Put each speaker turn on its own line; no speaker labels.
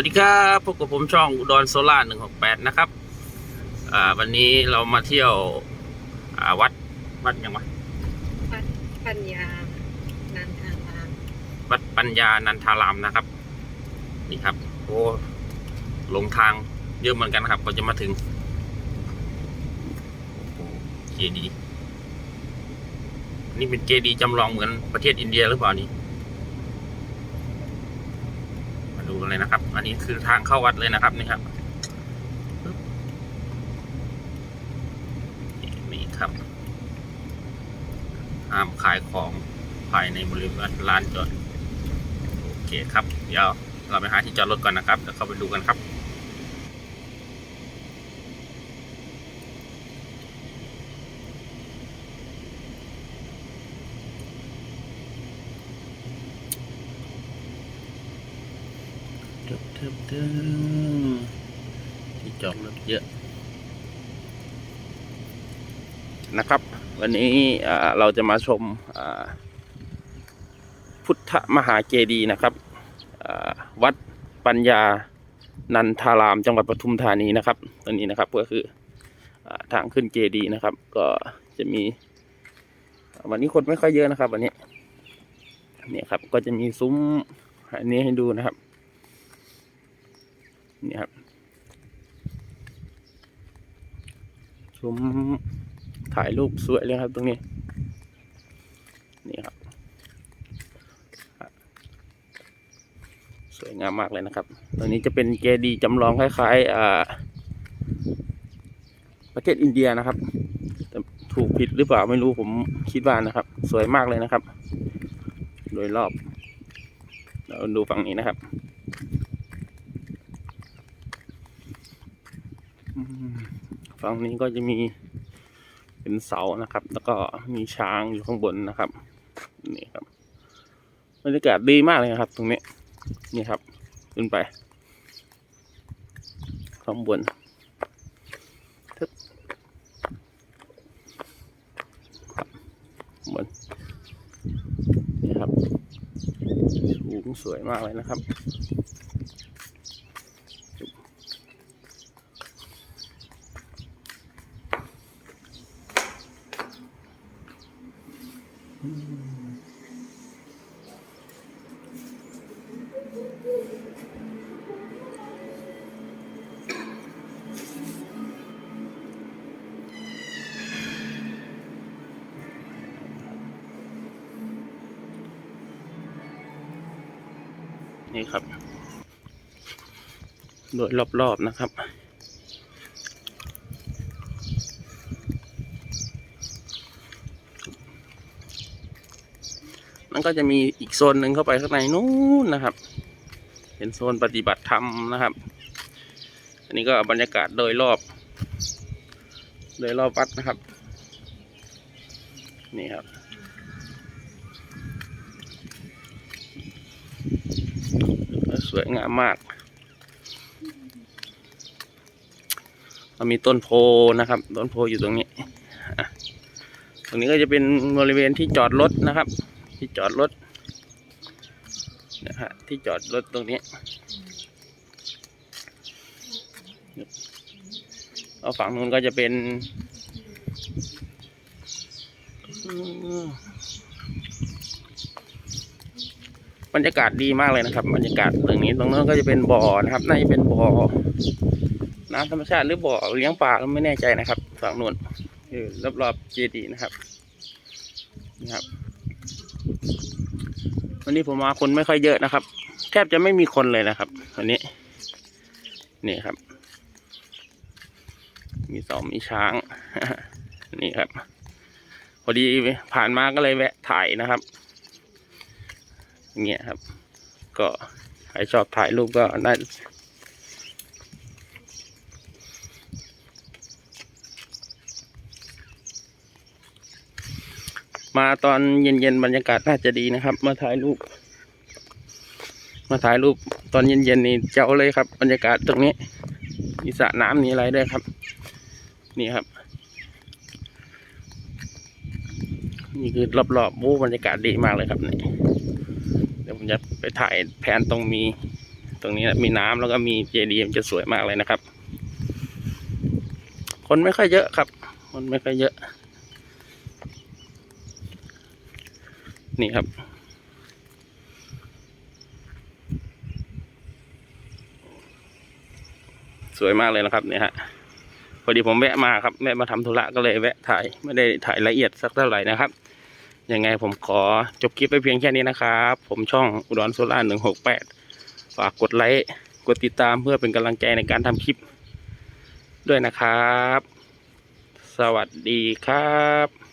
กับผมช่องอุดรโซล่าหนึ่งหกแปดนะครับอ่าวันนี้เรามาเที่ยวอ่าวัดวัดยังวะ
ปัญปัญญานันทาราม
วัดปัญญานันทารามนะครับ นี่ครับโอ้หลงทางเยอะเหมือนกันนะครับก็จะมาถึงเจดีนี่เป็นเจดีจำลองเหมือนประเทศอินเดียหรือเปล่านี่ มาดูกัน เลยนะครับ อันนี้คือทางเข้าวัดเลยนะครับนี่ครับนี่ครับห้ามขายของภายในบริเวณลานจอดโอเคครับ เดี๋ยวเราไปหาที่จอดรถก่อนนะครับเดี๋ยวเข้าไปดูกันครับ ทึบทึที่จอดรถเยอะนะครับ วันนี้เราจะมาชมพุทธมหาเจดีย์นะครับวัดปัญญานันทารามจังหวัดปทุมธานีนะครับตอนนี้นะครับก็คืออทางขึ้นเจดีย์นะครับ ก็จะมี วันนี้คนไม่ค่อยเยอะนะครับ วันนี้เนี่ยครับก็จะมีซุ้มอันนี้ให้ดูนะครับ นี่ครับชมถ่ายรูปสวยเลยครับตรงนี้ นี่ครับ สวยงามมากเลยนะครับ ตรงนี้จะเป็นเจดีย์จำลองคล้ายๆอ่าประเทศอินเดียนะครับแต่ถูกผิดหรือเปล่าไม่รู้ผมคิดว่านะครับ สวยมากเลยนะครับ โดยรอบ เราดูฝั่งนี้นะครับ อืม ฝั่งนี้ก็จะมีเป็นเสานะครับ แล้วก็มีช้างอยู่ข้างบนนะครับนี่ครับบรรยากาศดีมากเลยนะครับ ตรงนี้นี่ครับ ขึ้นไปข้างบนทึบบบนนี่ครับสูงสวยมากเลยนะครับ นี่ครับ โดยรอบๆนะครับมันก็จะมีอีกโซนหนึ่งเข้าไปข้างในนู้นนะครับ เป็นโซนปฏิบัติธรรมนะครับ อันนี้ก็บรรยากาศโดยรอบ โดยรอบวัดนะครับ นี่ครับ สวยงามมากมันมีต้นโพนะครับ ต้นโพอยู่ตรงนี้ตรงนี้ก็จะเป็นบริเวณที่จอดรถนะครับ ที่จอดรถนะฮะที่จอดรถตรงนี้เอาฝั่งนู้นก็จะเป็น บรรยากาศดีมากเลยนะครับ บรรยากาศตรงนี้ตรงนั้นก็จะเป็นบ่อนะครับ น่าจะเป็นบ่อน้ำธรรมชาติหรือบ่อเลี้ยงปลาไม่แน่ใจนะครับฝั่งนู้นรอบๆเจดีย์นะครับนี่ครับ วันนี้ผมมาคนไม่ค่อยเยอะนะครับ แทบจะไม่มีคนเลยนะครับ วันนี้ นี่ครับ มีสองมีช้าง นี่ครับ พอดีผ่านมาก็เลยแวะถ่ายนะครับ เงี้ยครับ ก็ใครชอบถ่ายรูปก็น่ามาตอนเย็นๆบรรยากาศน่าจะดีนะครับ มาถ่ายรูป มาถ่ายรูปตอนเย็นๆนี่เจ๋วเลยครับ บรรยากาศตรงนี้มีสระน้ำมีอะไรด้วยครับ นี่ครับ นี่คือรอบๆโอ้บรรยากาศดีมากเลยครับนี่ จะไปถ่ายแผนตรงมี ตรงนี้มีน้ำแล้วก็มีเจดีย์มันจะสวยมากเลยนะครับ คนไม่ค่อยเยอะครับ คนไม่ค่อยเยอะ นี่ครับ สวยมากเลยนะครับเนี่ยฮะพอดีผมแวะมาครับแวะมาทำธุระก็เลยแวะถ่ายไม่ได้ถ่ายละเอียดสักเท่าไหร่นะครับ ยังไงผมขอจบคลิปไปเพียงแค่นี้นะครับ ผมช่องอุดรโซล่าหนึ่งหกแปดฝากกดไลค์กดติดตามเพื่อเป็นกำลังใจในการทำคลิปด้วยนะครับ สวัสดีครับ